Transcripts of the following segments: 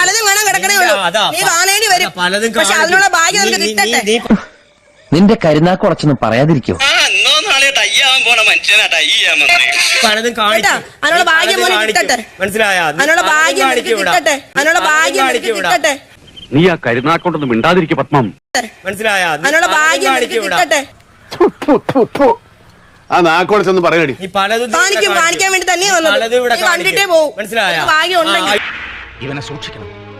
പലതും കാണാൻ കിടക്കണേ ഉള്ളൂ നീ കാണേണ്ടി വരും പക്ഷെ അതിനുള്ള ഭാഗ്യം നമുക്ക് നിനക്ക് കിട്ടട്ടെ നിന്റെ കരുനാക്ക് കുറച്ചൊന്നും പറയാതിരിക്കോ പലതും. അതിനുള്ള നീ ഭാഗ്യം മോനെ കിട്ടട്ടെ. മനസ്സിലായോ? അതിനുള്ള ഭാഗ്യം. കിട്ടട്ടെ അതിനുള്ള ഭാഗ്യം. കിട്ടട്ടെ നീ ആ കരുനാക്കൊണ്ടൊന്നും മിണ്ടാതിരിക്കും പത്മം മനസ്സിലായോ? അതിനുള്ള ഭാഗ്യം. കിട്ടട്ടെ ആ നാക്കോളച്ചൊന്ന് പറയാടി നീ പലതും. കാണിക്കാൻ വേണ്ടി തന്നെയാ നീ വന്നത് കണ്ടിട്ടേ പോകും മനസ്സിലായോ? ഭാഗ്യം ഉണ്ടെങ്കിൽ ഇവനെ സൂക്ഷിക്കണം.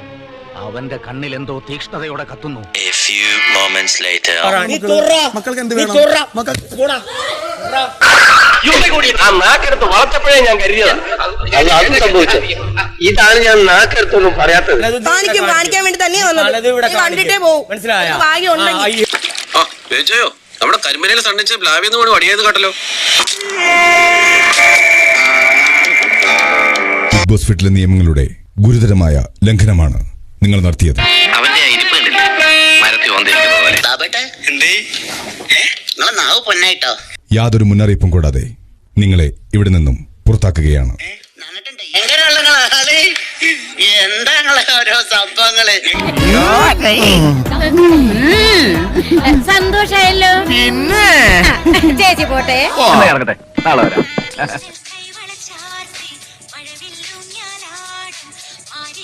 അവന്റെ കണ്ണിൽ എന്തോ തീക്ഷ്ണതയോടെ കത്തുന്നു. മക്കൾക്ക് എന്ത് വേണം? തുറ. കൂടാ. ആ നാക്കെടുത്ത് വളർത്തപ്പോഴേ ഞാൻ അത് അത് സംഭവിച്ചത്. ഇതാണ് ഞാൻ നാക്കെടുത്തൊന്നും പറയാത്തത്. കാണിക്കും കാണിക്കാൻ വേണ്ടി തന്നെയാ വന്നത്. പലതും ഇവിടെ നീ കണ്ടിട്ടേ പോവും. മനസ്സിലായോ? നിനക്ക് ഭാഗ്യം ഉണ്ടെങ്കിൽ. ഈ- ആ ജയിച്ചോ നമ്മുടെ കരിമനയിൽ സണ്ണിച്ച് ബ്ലാവിന്ന് കൂടി വടിയത് കേട്ടല്ലോ. ഹോസ്പിറ്റലിലെ നിയമങ്ങളുടെ ഗുരുതരമായ ലംഘനമാണ് നിങ്ങൾ നടത്തിയത്. അവന്റെ ഇരിപ്പ് കണ്ടില്ലേ? മരത്തിൽ വന്നിരിക്കുന്ന പോലെ. ബാബേട്ടെ. എന്തേ? നിങ്ങളെ നാവ് പൊന്നായിട്ടോ? യാതൊരു മുന്നറിയിപ്പും കൂടാതെ നിങ്ങളെ ഇവിടെ നിന്നും പുറത്താക്കുകയാണ്. എന്താ ഓരോ സംഭവങ്ങൾ? സന്തോഷായല്ലോ പിന്നെ? ചേച്ചി പോട്ടെ. ഇറങ്ങട്ടെ. നാളെ വരാം.